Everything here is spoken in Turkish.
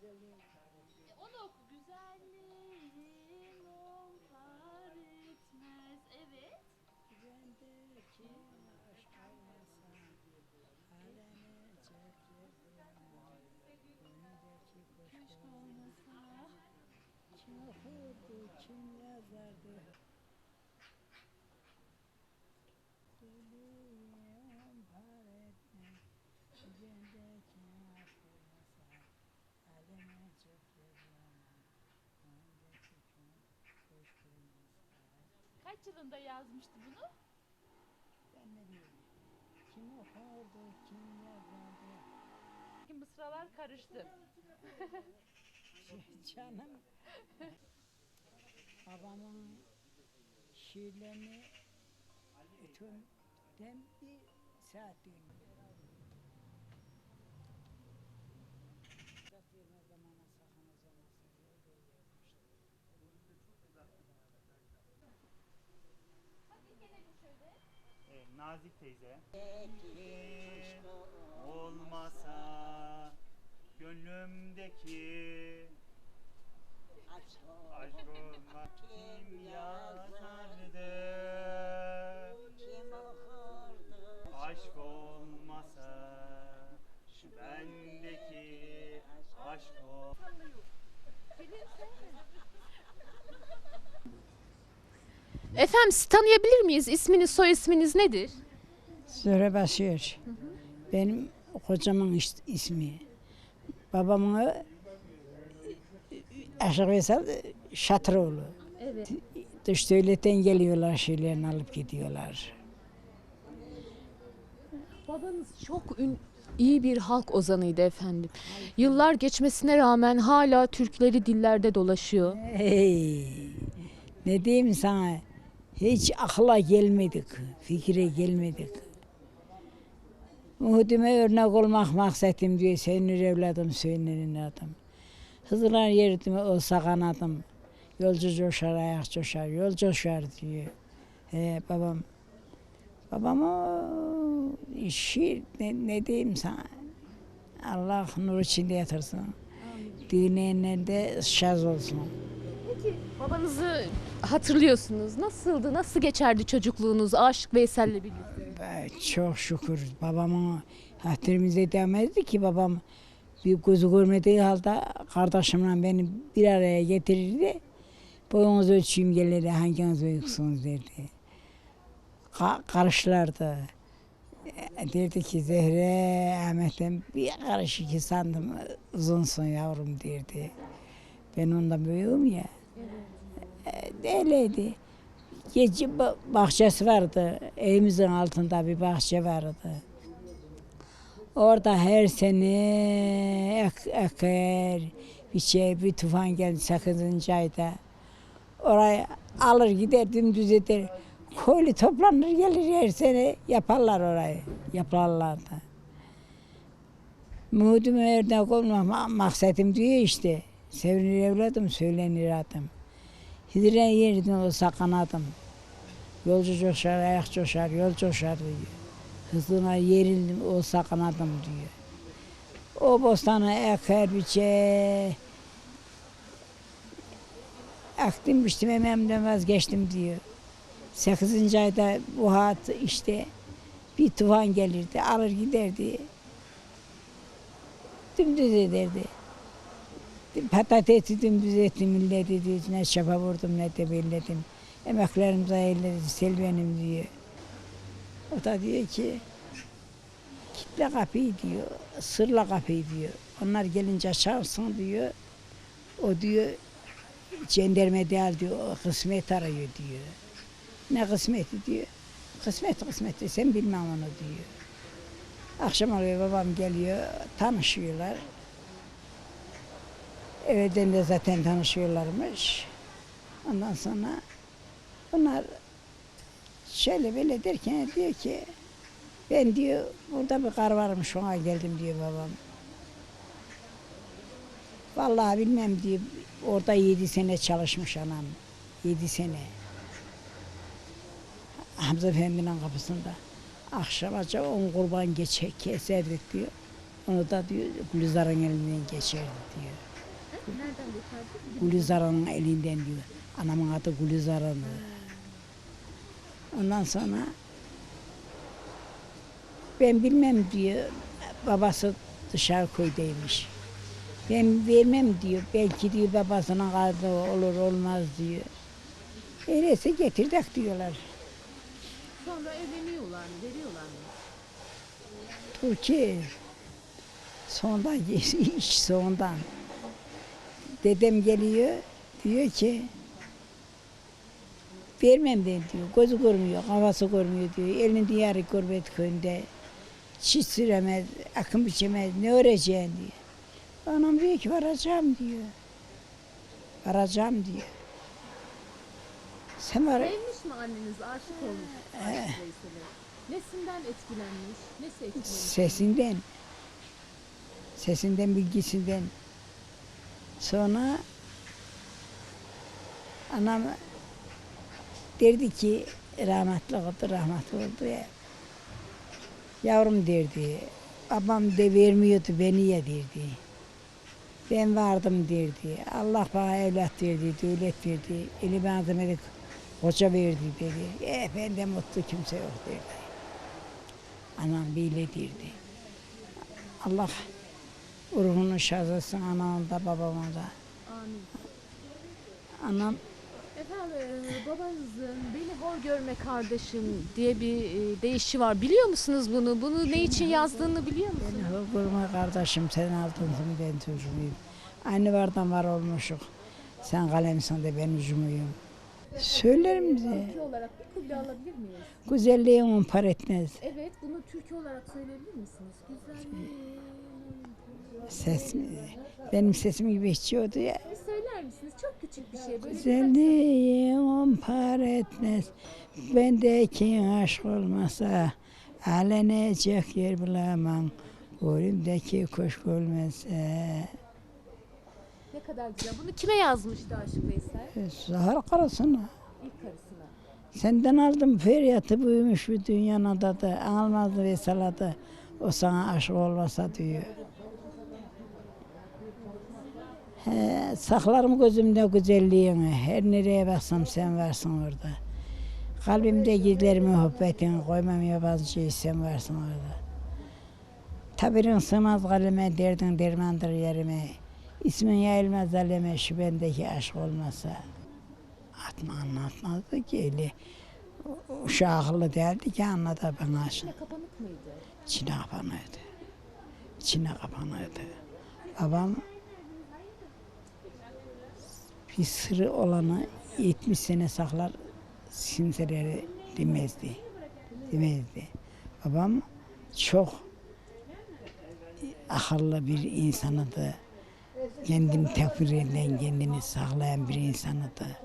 güzelim. E, onu oku. Güzelliğin onlar etmez. Evet. Bendeki Kaç yılında yazmıştı bunu? Ben ne diyeyim? Kim okurdu, kim yazardı? Mısralar karıştı. Canım. Babamın şiirlerini ötümden bir saat dinliyorum. Nazik teyze. Olmasa gönlümdeki aşkıma kim yazardı? Efendim sizi tanıyabilir miyiz? İsminiz, soy isminiz nedir? Zöhre Başıyor. Benim kocamın is- ismi. Babamın Aşık Veysel Şatıroğlu. Evet. Dış devletten geliyorlar şeylerini alıp gidiyorlar. Babanız çok ün, iyi bir halk ozanıydı efendim. Yıllar geçmesine rağmen hala türkleri dillerde dolaşıyor. Hey, ne diyeyim sana? Hiç akla gelmedik, fikre gelmedik. Muhudime örnek olmak maksadım diyor. Senin evladım, senin adım. Hızlılar yeridime olsa kanadım. Yolcu coşar, ayak coşar, yol coşar diyor. He, babam. Babam o işi ne, ne diyeyim sana? Allah nur içinde yatırsın. Dinleyenler şaz olsun. Peki babanızı hatırlıyorsunuz. Nasıldı? Nasıl geçerdi çocukluğunuz Aşık Veysel'le birlikte? Çok şükür babamın hatırımıza demezdi ki babam bir gözü görmediği halde kardeşimle beni bir araya getirirdi. Boyunuzu ölçeyim gelirdi hanginiz büyüksünüz derdi. Ka karışlardı. E, Derdi ki Zehre Ahmet'ten bir karış iki sandım uzunsun yavrum derdi. Ben ondan büyüğüm ya. Öyleydi. Gece ba- bahçesi vardı. Evimizin altında bir bahçe vardı. Orada her sene ek, eker, bir şey, bir tufan geldi 8. ayda. Oraya alır gider dümdüz eder. Köylü toplanır gelir her sene yaparlar orayı. Yaparlar da. Muhudum örnek olmak ma- maksadım diyor işte. Sevinir evladım, söylenir adım. Hidren yerden olsa kanadım. Yolcu coşar, ayak coşar, yol coşar diyor. Hızına yerildim olsa kanadım diyor. O bostana eker biçe. Ektim biçtim ememden vazgeçtim diyor. Sekizinci ayda bu hat işte bir tufan gelirdi, alır giderdi. Dümdüz ederdi. Patatesi dümdüz ettim, milleti diyor. Ne çapa vurdum ne de belledim. Emeklerim zayıfladı, selvenim diyor. O da diyor ki, kitle kapıyı diyor, sırla kapıyı diyor. Onlar gelince açarsın diyor. O diyor, cenderme değil diyor, o kısmet arıyor diyor. Ne kısmeti diyor. Kısmet kısmet sen bilmem onu diyor. Akşam oluyor babam geliyor, tanışıyorlar. Evden de zaten tanışıyorlarmış. Ondan sonra bunlar şöyle böyle derken diyor ki ben diyor burada bir kar varmış ona geldim diyor babam. Vallahi bilmem diyor orada yedi sene çalışmış anam. Yedi sene. Hamza Efendi'nin kapısında. Akşamaca on kurban geçe, keserdik diyor. Onu da diyor Gülizar'ın elinden geçerdi diyor. Gülizar'ın elinden diyor. Anamın adı Gülizar'ın. Ondan sonra ben bilmem diyor. Babası dışarı köydeymiş. Ben vermem diyor. Belki diyor babasına kaldı olur olmaz diyor. Öyleyse getirdik diyorlar. Sonra evleniyorlar mı? Veriyorlar mı? Türkiye sondan iş sondan. Dedem geliyor diyor ki vermem ben diyor. Gözü görmüyor, kafası görmüyor diyor. Elini diyarı gurbet köyünde. Çiş süremez, akım biçemez, ne öğreteceksin diyor. Anam diyor ki varacağım diyor. Varacağım diyor. Sen var, Sevmiş mi anneniz? Aşık olmuş Aşık Veysel'e. Nesinden etkilenmiş? Nesi etkilenmiş? sesinden, sesinden, bilgisinden. Sonra anam derdi ki rahmetli oldu, rahmetli oldu ya. Yavrum derdi, babam de vermiyordu beni ya derdi. Ben vardım derdi. Allah bana evlat verdi, devlet verdi. Eli benzemedi, koca verdi dedi. E ben de mutlu kimse yok derdi. Anam böyle derdi. Allah ruhunu şad etsin anamın da babamın da. Amin. Anam Efendim e, babanızın beni hor görme kardeşim diye bir e, deyişi var. Biliyor musunuz bunu? Bunu ne için yazdığını biliyor musunuz? beni kurma kardeşim sen altınsın ben çocuğuyum. Aynı vardan var olmuşuk. Sen kalemsin de ben ucumuyum. Söylerim de. Türkü olarak bir kuble alabilir miyiz? Güzelliğin on par etmez. Evet, bunu türkü olarak söyleyebilir misiniz? Güzel. Ses mi? Benim sesim gibi içiyordu ya. Bir söyler misiniz? Çok küçük bir şey. Böyle Güzelliğin on par etmez. Bendeki aşk olmasa alenecek yer bulamam. Boynumdaki kuş olmasa. Ne kadar güzel. Bunu kime yazmıştı Aşık Veysel? Zahar karısına. İlk karısına. Senden aldım feryatı buymuş bu dünyanın adı. Almazdı ve saladı. O sana aşık olmasa diyor. He, saklarım gözümde güzelliğini. Her nereye baksam sen varsın orada. Kalbimde gizler muhabbetin. Koymam yabancı şey sen varsın orada. Tabirin sığmaz kaleme, derdin dermandır yerime. İsmin yayılmaz aleme, şu bendeki aşk olmasa. Atma anlatmazdı ki öyle. Uşağı akıllı değildi ki anladı bana aşk. İçine kapanık mıydı? İçine kapanıydı. İçine kapanıydı. Babam bir sırrı olanı 70 sene saklar kimseleri demezdi. Demezdi. Babam çok akıllı bir insanıydı. Kendini tefkir eden, kendini saklayan bir insanıydı.